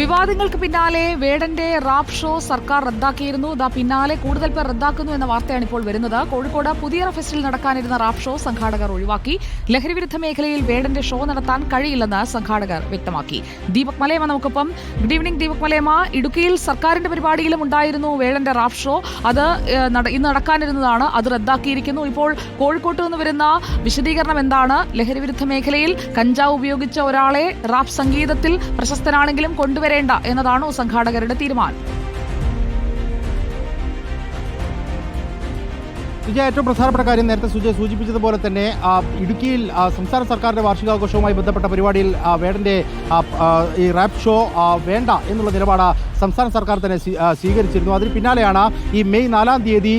വിവാദങ്ങൾക്ക് പിന്നാലെ വേടന്റെ റാപ്പ് ഷോ സർക്കാർ റദ്ദാക്കിയിരുന്നു. ദാ പിന്നാലെ കൂടുതൽ പേർ റദ്ദാക്കുന്നു എന്ന വാർത്തയാണ് ഇപ്പോൾ വരുന്നത്. കോഴിക്കോട് പുതിയ ഫെസ്റ്റിൽ നടക്കാനിരുന്ന റാപ്പ് ഷോ സംഘാടകർ ഒഴിവാക്കി. ലഹരിവിരുദ്ധ മേഖലയിൽ വേടന്റെ ഷോ നടത്താൻ കഴിയില്ലെന്ന് സംഘാടകർ വ്യക്തമാക്കി. ദീപക് മലയമ നമുക്കൊപ്പം. ഗുഡ് ഈവനിംഗ് ദീപക് മലയമ ഇടുക്കിയിൽ സർക്കാരിന്റെ പരിപാടിയിലും ഉണ്ടായിരുന്നു വേടന്റെ റാപ്പ് ഷോ. അത് ഇന്ന് നടക്കാനിരുന്നതാണ്. അത് റദ്ദാക്കിയിരിക്കുന്നു. ഇപ്പോൾ കോഴിക്കോട്ട് നിന്ന് വരുന്ന വിശദീകരണം എന്താണ്? ലഹരിവിരുദ്ധ മേഖലയിൽ കഞ്ചാവ് ഉപയോഗിച്ച ഒരാളെ റാപ്പ് സംഗീതത്തിൽ പ്രശസ്തനാണെങ്കിലും കൊണ്ടുവരേണ്ട എന്നതാണോ സംഘാടകരുടെ തീരുമാനം. വിജയ ഏറ്റവും പ്രധാനപ്പെട്ട കാര്യം നേരത്തെ സുജയ സൂചിപ്പിച്ചതുപോലെ തന്നെ ഇടുക്കിയിൽ സംസ്ഥാന സർക്കാരിന്റെ വാർഷികാഘോഷവുമായി ബന്ധപ്പെട്ട പരിപാടിയിൽ വേടന്റെ ഈ റാപ്പ് ഷോ വേണ്ട എന്നുള്ള നിലപാട് സംസ്ഥാന സർക്കാർ തന്നെ സ്വീകരിച്ചിരുന്നു. അതിന് പിന്നാലെയാണ് ഈ മെയ് നാലാം തീയതി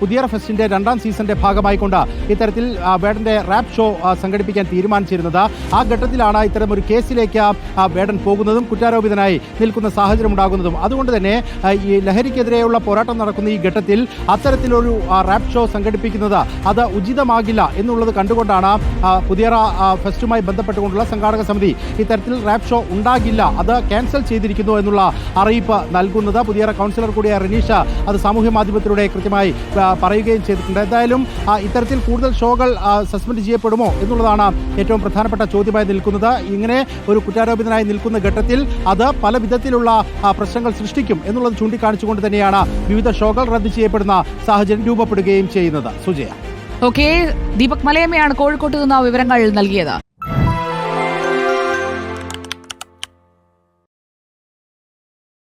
പുതിയ ഫെസ്റ്റിന്റെ രണ്ടാം സീസണിന്റെ ഭാഗമായിക്കൊണ്ട് ഇത്തരത്തിൽ വേടന്റെ റാപ്പ് ഷോ സംഘടിപ്പിക്കാൻ തീരുമാനിച്ചിരുന്നത്. ആ ഘട്ടത്തിലാണ് ഇത്തരം ഒരു കേസിലേക്ക് വേടൻ പോകുന്നതും കുറ്റാരോപിതനായി നിൽക്കുന്ന സാഹചര്യം ഉണ്ടാകുന്നതും. അതുകൊണ്ട് തന്നെ ഈ ലഹരിക്കെതിരെയുള്ള പോരാട്ടം നടക്കുന്ന ഈ ഘട്ടത്തിൽ അത്തരത്തിലൊരു റാപ്പ് ഷോ സംഘടിപ്പിക്കുന്നത് അത് ഉചിതമാകില്ല എന്നുള്ളത് കണ്ടുകൊണ്ടാണ് പുതിയ ഫെസ്റ്റുമായി ബന്ധപ്പെട്ടുകൊണ്ടുള്ള സംഘാടക സമിതി ഇത്തരത്തിൽ റാപ്പ് ഷോ ഉണ്ടാകില്ല അത് ക്യാൻസൽ ചെയ്തിരിക്കുന്നു എന്നുള്ള അറിയിപ്പ് നൽകുന്നത്. പുതിയ കൗൺസിലർ കൂടിയ റിനീഷ അത് സാമൂഹ്യ മാധ്യമത്തിലൂടെ കൃത്യമായി പറയുകയും ചെയ്തിട്ടുണ്ട്. എന്തായാലും ഇത്തരത്തിൽ കൂടുതൽ ഷോകൾ സസ്പെൻഡ് ചെയ്യപ്പെടുമോ എന്നുള്ളതാണ് ഏറ്റവും പ്രധാനപ്പെട്ട ചോദ്യമായി നിൽക്കുന്നത്. ഇങ്ങനെ ഒരു കുറ്റാരോപിതനായി നിൽക്കുന്ന ഘട്ടത്തിൽ അത് പല വിധത്തിലുള്ള പ്രശ്നങ്ങൾ സൃഷ്ടിക്കും എന്നുള്ളത് ചൂണ്ടിക്കാണിച്ചുകൊണ്ട് തന്നെയാണ് വിവിധ ഷോകൾ റദ്ദ് ചെയ്യപ്പെടുന്ന സാഹചര്യം രൂപപ്പെടുകയും ചെയ്യുന്നത്. സുജയ. ഓക്കെ ദീപക് മലയമ്മയാണ് കോഴിക്കോട്ട് നിന്ന് വിവരങ്ങൾ നൽകിയത്.